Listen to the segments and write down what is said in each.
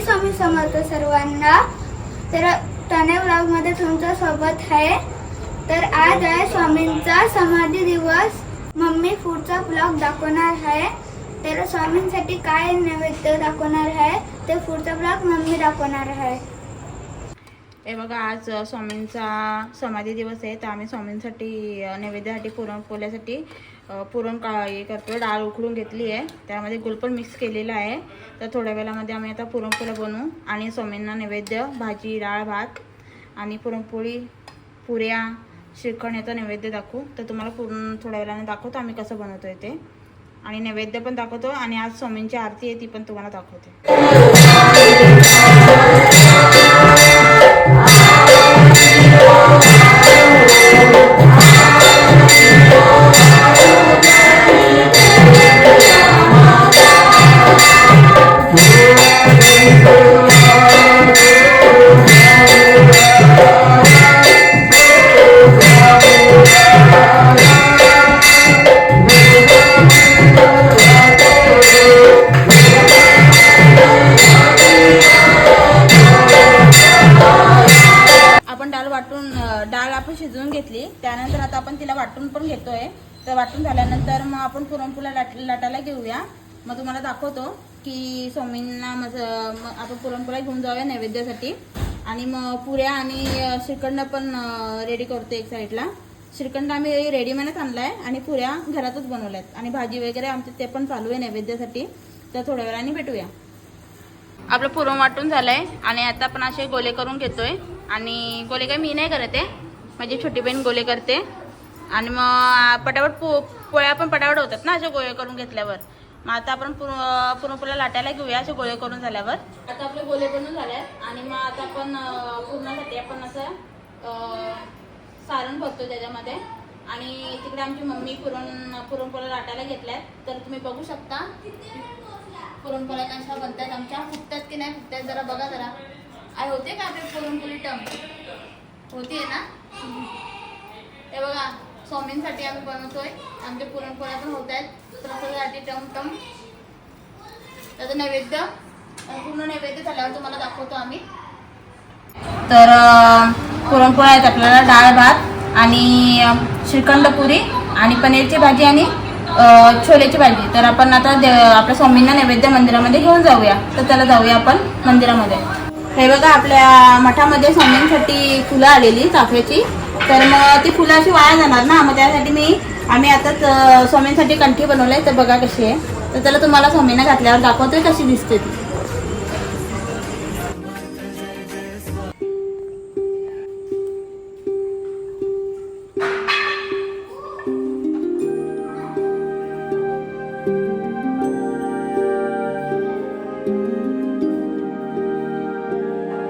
श्री स्वामी समर्थ सर्वांना. तर ठाणे ब्लॉगमध्ये तुमच्यासोबत आहे. तर आज आहे स्वामींचा समाधी दिवस. मम्मी पुढचा ब्लॉग दाखवणार आहे. तर स्वामींसाठी काय नैवेद्य दाखवणार आहे ते पुढचा ब्लॉग मम्मी दाखवणार आहे. हे बघा आज स्वामींचा समाधी दिवस आहे तर आम्ही स्वामींसाठी नैवेद्यासाठी पुरण पोल्यासाठी पुरण का हे करतो डाळ उखडून घेतली आहे. त्यामध्ये गुलपण मिक्स केलेला आहे. तर थोड्या वेळामध्ये आम्ही आता पुरणपोळ्या बनवू. आणि स्वामींना नैवेद्य भाजी डाळ भात आणि पुरणपोळी पुऱ्या श्रीखंड याचा नैवेद्य दाखवू. तर तुम्हाला पूर्ण थोड्या वेळाने दाखवतो आम्ही कसं बनवतो आहे ते. आणि नैवेद्य पण दाखवतो आणि आज स्वामींची आरती आहे ती पण तुम्हाला दाखवते. डाळ आपण शिजवून घेतली. त्यानंतर आता आपण तिला वाटून पण घेतोय. तर वाटून झाल्यानंतर मग आपण पुरणपोळ्या लाट लाटायला घेऊया. मग तुम्हाला दाखवतो की स्वामींना माझं मग आपण पुरणपोळ्या घेऊन जाऊया नैवेद्यासाठी. आणि मग पुऱ्या आणि श्रीखंड पण रेडी करतो एक साईडला. श्रीखंड आम्ही रेडीमेडच आणला आहे आणि पुऱ्या घरातच बनवल्यात. आणि भाजी वगैरे आमचं ते पण चालू आहे नैवेद्यासाठी. तर थोड्या वेळाने भेटूया. आपलं पुरण वाटून झालंय. आणि आता आपण असे गोले करून घेतोय. आणि गोले काय मी नाही करत आहे. माझी छोटी बहीण गोले करते. आणि मग पटापट पो पोळ्या पण पटापट होतात ना असे गोळे करून घेतल्यावर. मग आता आपण पुर पुरणपोळ्या लाटायला घेऊया असे गोळे करून झाल्यावर. आता आपले गोले बनून झाले आणि मग आता आपण पुरणासाठी आपण असं सारण भरतो त्याच्यामध्ये. आणि तिकडे आमची मम्मी पुरण पुरणपोळ्या लाटायला घेतल्यात. तर तुम्ही बघू शकता पुरणपोळ्या कशा बनतात आमच्या. फुटतात की नाही फुटतात जरा बघा जरा. आय होते का आपली पुरणपोळी टम? होते ना? हे बघा स्वामींसाठी आम्ही बनवतोय. आमचे पुरणपोळ्या पण होत आहेत. प्रसादासाठी टम टम. त्याचं नैवेद्य पूर्ण नैवेद्य झाल्यावर तुम्हाला दाखवतो आम्ही. तर पुरणपोळ्या आहेत आपल्याला डाळ भात आणि श्रीखंड पुरी आणि पनीरची भाजी आणि छोल्याची भाजी. तर आपण आता दे- आपल्या स्वामींना नैवेद्य मंदिरामध्ये घेऊन जाऊया. तर त्याला जाऊया आपण मंदिरामध्ये. हे बघा आपल्या मठामध्ये स्वामींसाठी फुलं आलेली चाफ्याची. तर मग ती फुलं अशी वाया जाणार ना मग त्यासाठी मी आम्ही आताच स्वामींसाठी कंठी बनवलंय तर बघा कशी आहे. तर त्याला तुम्हाला स्वामींना घातल्यावर दाखवतोय कशी दिसते ती.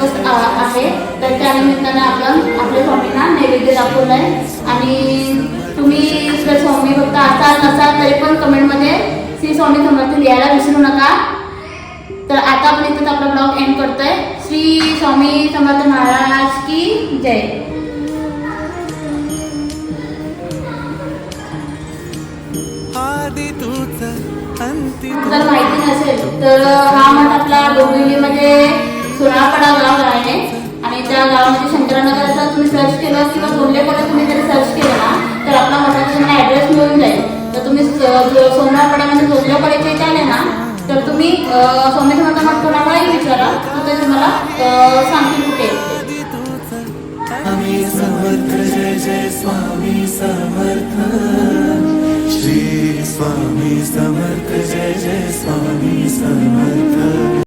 दिवस आहे. तर त्यानिमित्ताने आपण आपल्या स्वामींना नैवेद्य दाखवलाय. आणि तुम्ही जर स्वामी भक्त असाल नसाल तरी पण कमेंटमध्ये श्री स्वामी समर्थ लिहायला विसरू नका. तर आता आपण इथेच आपला ब्लॉग एंड करतोय. श्री स्वामी समर्थ महाराज की जय. जर माहिती नसेल तर हा मठ आपला डोंबिवलीमध्ये सोनाळपाडा गाव आहे आणि त्या गावामध्ये शंकरानगर असं तुम्ही सर्च केलं किंवा कोणत्या कोणत्या तुम्ही जरी सर्च केलं ना तर आपला मठाचा तुम्हाला ॲड्रेस मिळून जाईल. तर तुम्ही स- सोनाळपाड्यामध्ये जोडल्याकडेच्या इथे आले ना तर तुम्ही स्वामी समर्थ मठ कोणालाही विचारा तर ते तुम्हाला सांगतील कुठे. समर्थ जय जय स्वामी समर्थ. श्री स्वामी समर्थ जय जय स्वामी समर्थ.